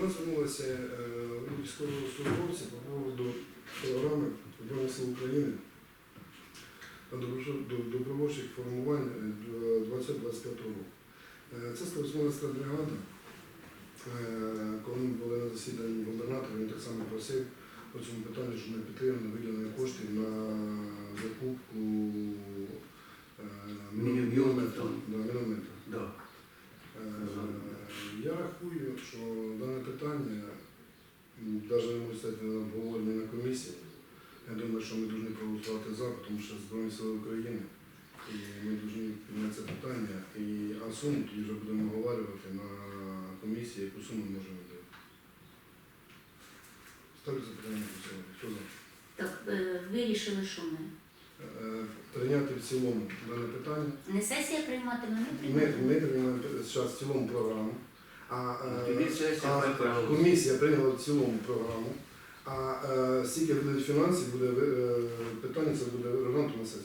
до нас звернулися е, військовослужбовці по поводу програми Збройних сил України та до- добровольчих формувань е, 2025 року. Е, Це Ставська бригада. Е, Коли ми були на засіданні губернатора, він так само просив по цьому питанню, щоб ми підтримали виділення коштів на закупку е, мінометра. Да. Е, Я рахую, що дане питання навіть не може стати на обговорення на комісії. Я думаю, що ми повинні проголосувати за, тому що Збройні Сили України. І ми повинні підняти це питання. І, а суму тоді вже будемо оговорювати на комісії, яку суму ми можемо дати. Ставлю запитання до цього. Хто за? Так, е, вирішили, що ми. Е, Прийняти в цілому дане питання. Не сесія прийматиме, ми Ми, приймаємо. ми приймаємо зараз в цілому програму. А, е, Тоді сесія а затвердила. комісія прийняла в цілому програму. А е, скільки буде фінансів, буде е, питання, це буде розглянуто на сесії.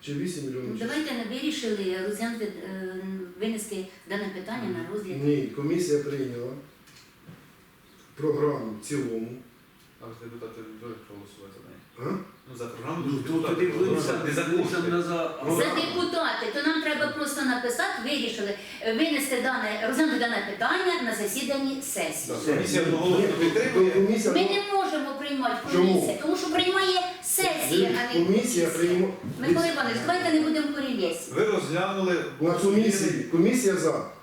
Чи 8 мільйонів? чи- Давайте не вирішили розглянути, е, винести дане питання на розгляд. Ні, комісія прийняла програму в цілому. А ж депутати будуть проголосувати за неї. А? Ну, за програму Ну, будуть то депутати. Не за кошти. за за За депутати, то нам треба просто написати, вирішили е, винести дане, розглянути дане питання на засіданні сесії. Комісія одноголосно підтримує. комісія- Ми не можемо приймати Чому? комісія, тому що приймає сесія, а не Комісія приймає. Микола Іванович, давайте не будемо корілєсі. Ви розглянули На комісії, комісія за.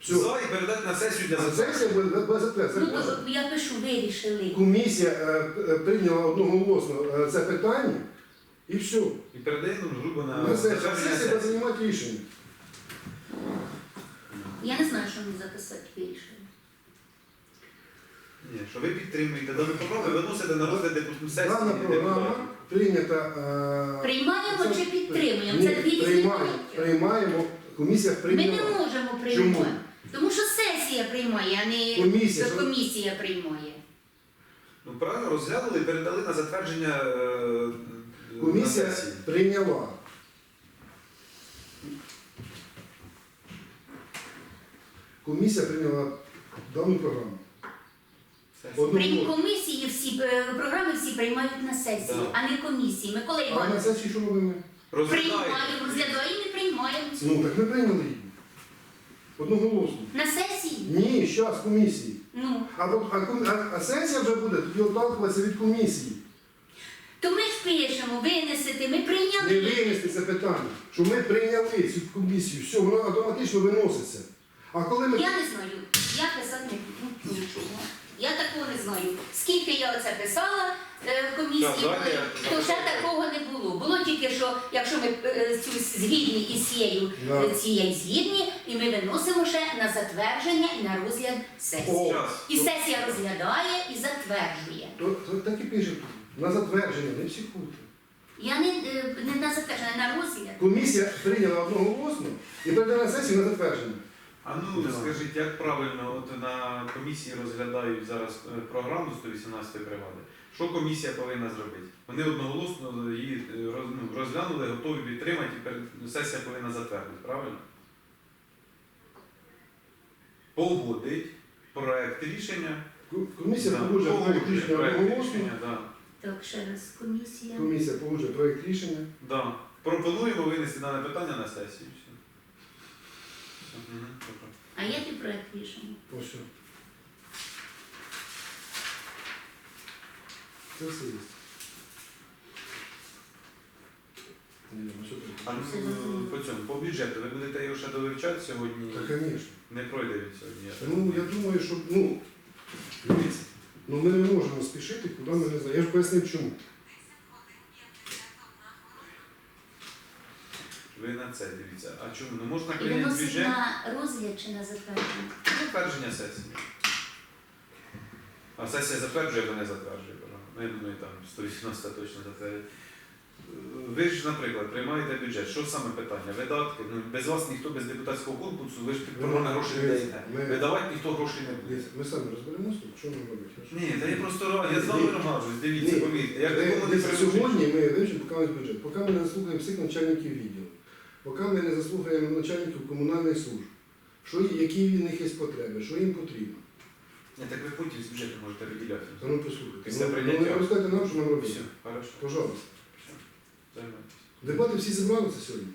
Все. за і передати на сесію для затвердження. сесія буде без. Ну, то я пишу, вирішили. Комісія е, е, прийняла одноголосно е, це питання і все. І передаємо, грубо, на На сесію затвердження сесія буде сесії. приймати рішення. Я не знаю, що мені записати, вирішили. Ні, що ви підтримуєте дану програму, ви виносите на розгляд депу- сесії. Дана програма депутатів. прийнята. е, Приймаємо це- чи підтримуємо? Ні, Це дві різні приймаємо, приймаємо. Комісія Ми не прийняла. можемо приймати. Тому що сесія приймає, а не Комісія. що комісія приймає. Ну, правильно, розглянули і передали на затвердження е, на Комісія сесії. прийняла. Комісія прийняла дану програму. Одну- При комісії всі е, програми всі приймають на сесії, Да. а не комісії. Микола А на сесії що робимо? Розглядаєте. приймаємо, розглядаємо і приймаємо. Ну так ми прийняли її. Одноголосно. На сесії? Ні, зараз комісії. Ну, А, а, а, а сесія вже буде тоді отталкуватися від комісії. то ми ж пишемо, винесете, ми Не прийняли. винести це питання, що ми прийняли цю комісію, все, воно автоматично виноситься. А коли ми. Я не знаю, я писати не буду. Я такого не знаю. Скільки я оце писала комісії, Так, давайте то ще такого не було. Було тільки що, якщо ми е, цю згідні із цією Да. е, цією згідні, і ми виносимо ще на затвердження і на розгляд сесії. І сесія розглядає і затверджує. То, то так і пише. На затвердження, не всі пути. Я не, е, не на затвердження, на розгляд. Комісія прийняла одноголосно і передала сесію на затвердження. А ну Да. скажіть, як правильно от на комісії розглядають зараз е, програму 118 бригади? Що комісія повинна зробити? Вони одноголосно її е, роз- ну, розглянули, готові підтримати, і перед- сесія повинна затвердити, правильно? Погодить проект рішення. Комісія Да, погоджує проект рішення проект рішення, да. Так, ще раз, комісія. Комісія погоджує проект рішення. Да. Пропонуємо винести дане питання на сесію. А який проект рішення? Ось що. Це все є. Ні, ну що ти? А ну, по цьому, по бюджету, ви будете його ще довивчати сьогодні? Та, звісно. Не пройде він сьогодні. я так Ну, думаю. я думаю, що, ну, дивіться, ну ми не можемо спішити, куди ми не знаємо. Я ж пояснив чому. Ви на це дивіться. А чому? Ну можна І прийняти виносить бюджет на розгляд чи на затвердження? затвердження сесії. А сесія затверджує або не затверджує. програму. Ну, я думаю, там 180 точно затверджує. Ви ж, наприклад, приймаєте бюджет. Що саме питання? Видатки. Ну, без вас ніхто без депутатського корпусу, ви ж під програму гроші не даєте. Ми- Видавати ніхто грошей не буде. Ми самі розберемося, що нам робити. хорошо? Ні, та я просто ра- я з вами намажусь, дивіться, Ні. повірте. Я Ми- такому не дивіться, привчу. Сьогодні ми вивчимо поки весь бюджет, поки ми не заслухаємо всіх начальників відділу, поки ми не заслухаємо начальників комунальних служб, що, які в них є потреби, що їм потрібно. Ні, так ви потім з бюджету можете виділяти. Та ну послухайте. Після Ну, прийняття. ну, не розказуйте нам, що нам робити. Все, хорошо. Пожалуйста. Займайтесь. Дебати всі зібралися сьогодні?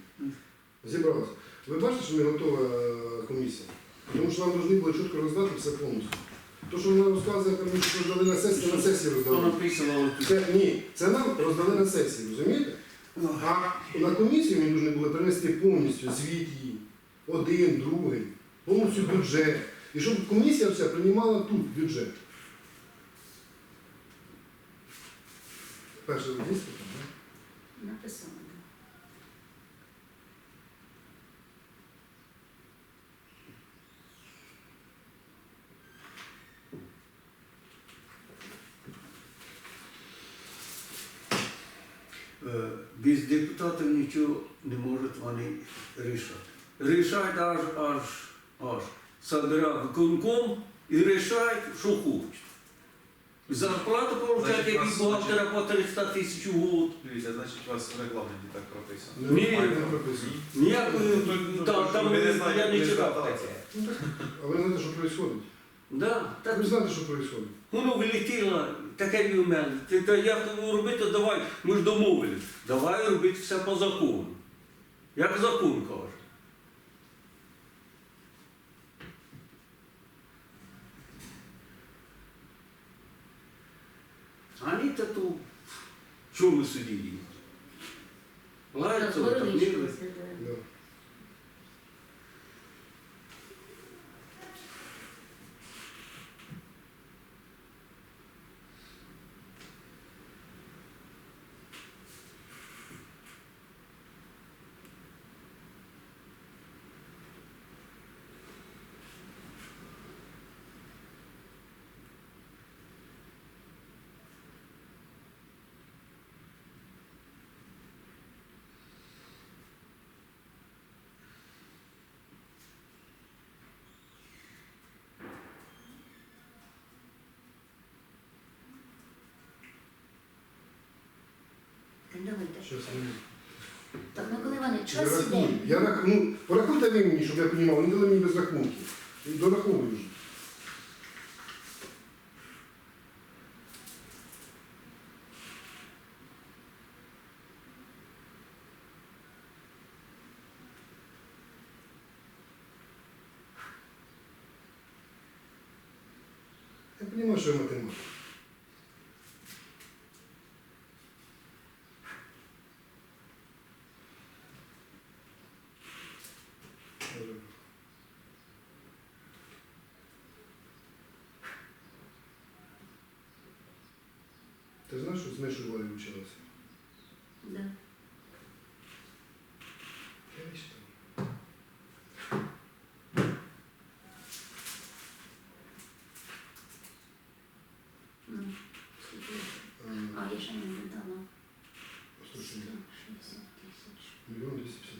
Зібралися. Ви бачите, що не готова е, комісія? Тому що нам повинні були чітко роздати все повністю. То, що вона розказує, тому що роздали на сесії, на сесії роздали. написано? Це, ні, це нам роздали на сесії, розумієте? А на комісію ми повинні були принести повністю звіт її. Один, другий, повністю бюджет. І щоб комісія вся приймала тут бюджет. Перше ви так? Написано. да. Е, Без депутатів нічого не можуть вони рішати. Рішають аж аж аж. Собирав виконком і рішають, що хочуть. Зарплата получають як від бухгалтера по 300 тисяч у год. Дивіться, значить у вас в регламенті так прописано. Ні. Не прописано. Ніякої Ну, там, там не знаєте, я не читав таке. А ви знаєте, що відбувається? Да, так, Ви знаєте, що відбувається? воно влетіло, таке в мене. Ти, та як робити, давай, ми ж домовились. Давай робити все по закону. Як закон каже. А вони то тут, що ми сиділи? Лаються, давайте. Щас я- Так, Микола Іванович, Я час рахую. іде. Я рах... ну, порахуйте ви мені, щоб я розумів, вони дали мені без рахунків. І дораховую вже. Я розумію, що я математик. З Мишою Валю вчилася? Да. Я не читав. Ну, скільки? А, А, я ще не додала. 160. 160 тисяч. Мільйон 258. 4,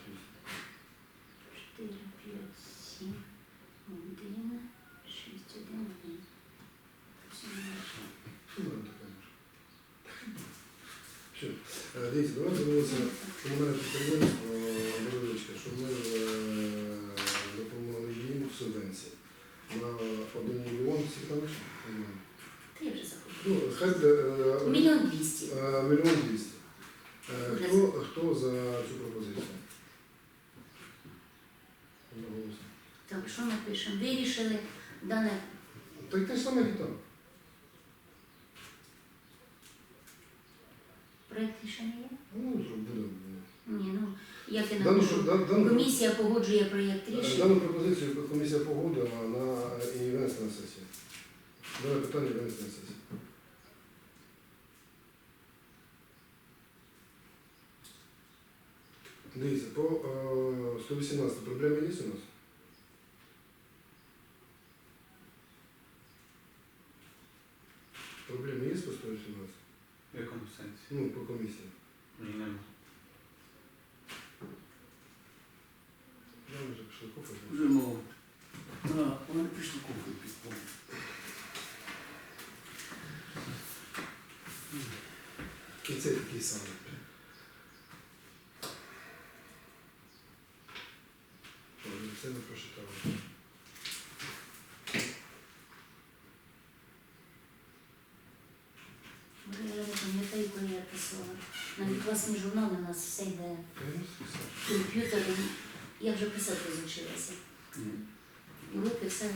мільйон двісті. Е, Хто, хто за цю пропозицію? Одноголосно. Так, що ми пишемо? Вирішили дане Так те ж саме, і там. проєкт рішення є? Ну, буде. Ні, ну як і Дану, що, напишу. дан- дану, Комісія погоджує проєкт е, рішення. дану пропозицію комісія погодила на і винесла на сесію. Дане питання винесла на сесію. Дивіться, по е, 118 проблеми є у нас? Проблеми є по 118? В якому сенсі? Ну, по комісії. Ні, нема. Я вже пішли кофе. Вже мов. А, вони пішли кофе піти. І це такий самий. Ой, Це не прочитали. Я не пам'ятаю, коли я писала. Навіть класні журнали у нас все йде. Та я вже писати зучилася. М. Уроки все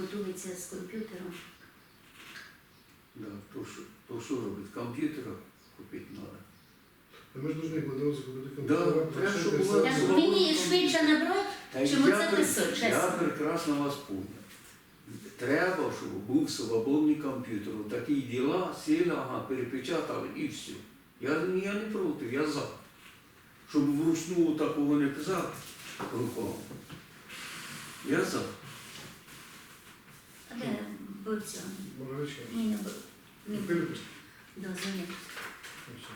готується з комп'ютером. Да, то що, то що робить? Комп'ютера купити треба. Ми ж повинні подивитися, куди Да, комп'ютера, треба, щоб була. Так мені швидше набрати, Та Чому я це пер- писать, Я прекрасно вас понял. Треба, щоб був свободний комп'ютер. Такі діла, сіли, ага, перепечатали і все. Я, я не проти, я за. Щоб вручну такого не писати руками. Я за. а де борця? Боровичка. Ні, не. Ні, Пилипи? да, звонить. Ну, все.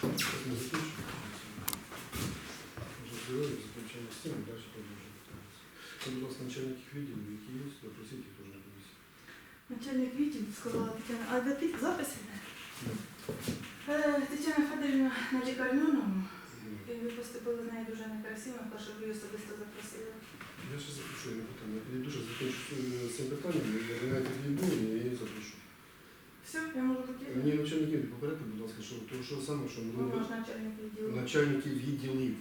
Так, ми закінчимо. Вже зробили, цим, далі продовжуємо. Це, будь ласка, начальників відділів, які є, запросіть їх теж на комісію. Начальник відділу сказала Тетяна, а де ти запис іде? Е, Тетяна Федорівна на лікарняному, і ви поступили з нею дуже некрасиво, каже, ви її особисто запросили. Я ще запишу, не питання. Я ще закінчу з цим питанням, я навіть відійду, і я її запрошу. Все, я можу. Мені начальників попередити, будь ласка, що то що саме, що були можна начальник відділу. начальники відділів,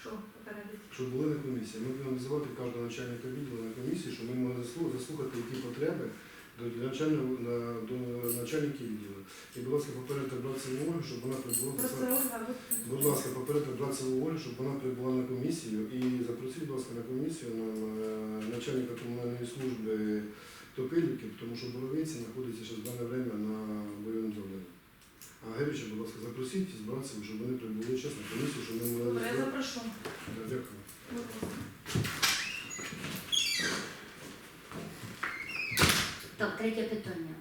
Що попередити? що були на комісії. Ми будемо визивати кожного начальника відділу на комісії, щоб ми могли заслухати, які потреби до начального на до начальників відділу. І, будь ласка, попередити Брацеву Ольгу, щоб вона прибула. Ольга, ви... Будь ласка, попередити Брацеву Ольгу, щоб вона прибула на комісію і запросіть, будь ласка, на комісію на е, начальника комунальної служби Топилівки, тому що Боровиці знаходиться ще в дане время на бойовому завданні. А Гевича, будь ласка, запросіть з Брацеву, щоб вони прибули час на комісію, щоб ми могли Добре, я запрошу. Да, Дякую. Так, третє питання.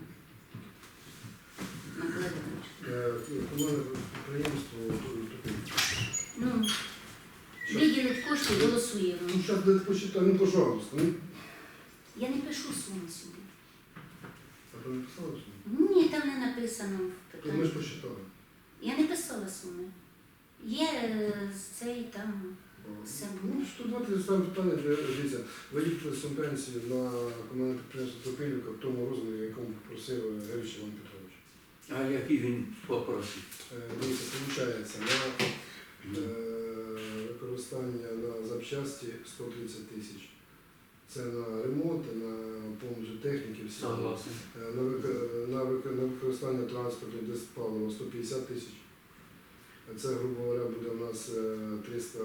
Микола Іванович. Е, Комунальне підприємство Топилівки. Ну, виділить кошти, голосуємо. Ну, зараз де почитаю, ну, пожалуйста. Ну, Я не пишу суми сюди. А не писали сьогодні? Ні, там не написано в То ми ж почитали. Я не писала суми. Є е, цей там. Все Ну, було. що давайте питання, де, дивіться, виділити субвенцію на комунальне підприємство Топилівка в тому розмірі, в якому попросив Гевич Іван Петрович. А який він попросив? Е, Дивіться, виходить, на е, використання на запчасті 130 тисяч. Це на ремонт, на повністю техніки, всі. Е, На, вик- на, вик- на використання транспорту десь палива 150 тисяч. Це, грубо говоря, буде у нас е, 300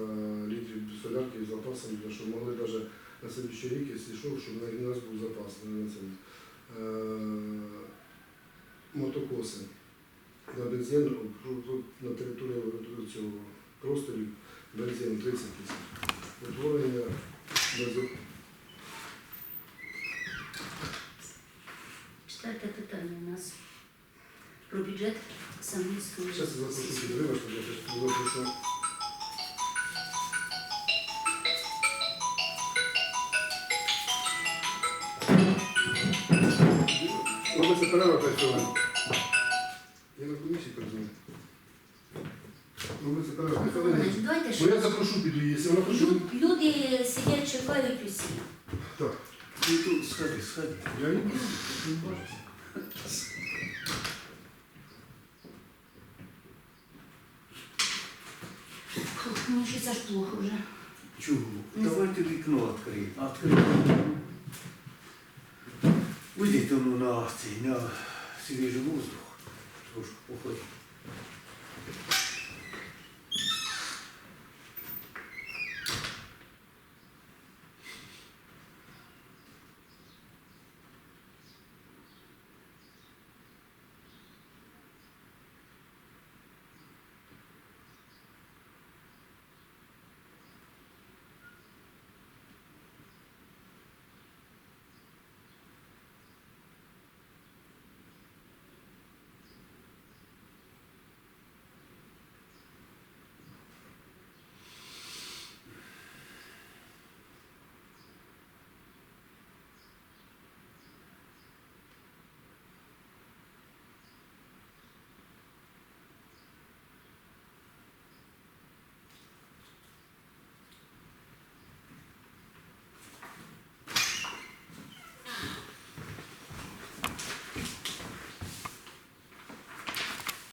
літрів солярки з запасом, щоб могли навіть на слідчий рік, якщо що, щоб у нас був запас на це. Е, Мотокоси на бензин на території цього просторів бензин 30 тисяч. Утворення питання у нас про бюджет Самбірської. Зараз я запрошу під вибачте, я щас запрошу. Робиться перерва 5 хвилин. Я на комісії перезвоню. Робиться перерва 5 Микола Іванович, хвилин. давайте Ну я що. запрошу під її, якщо вона хоче. Люд- Люди сидять, чекають усі. Так, Ти тут сходи, сходи. я не буду, не бачу. Мені щось аж плохо вже. Чого? Давайте вікно відкриємо. Відкриємо. Вийдіть ну, на цей, на свіжий воздух. Трошки походіть.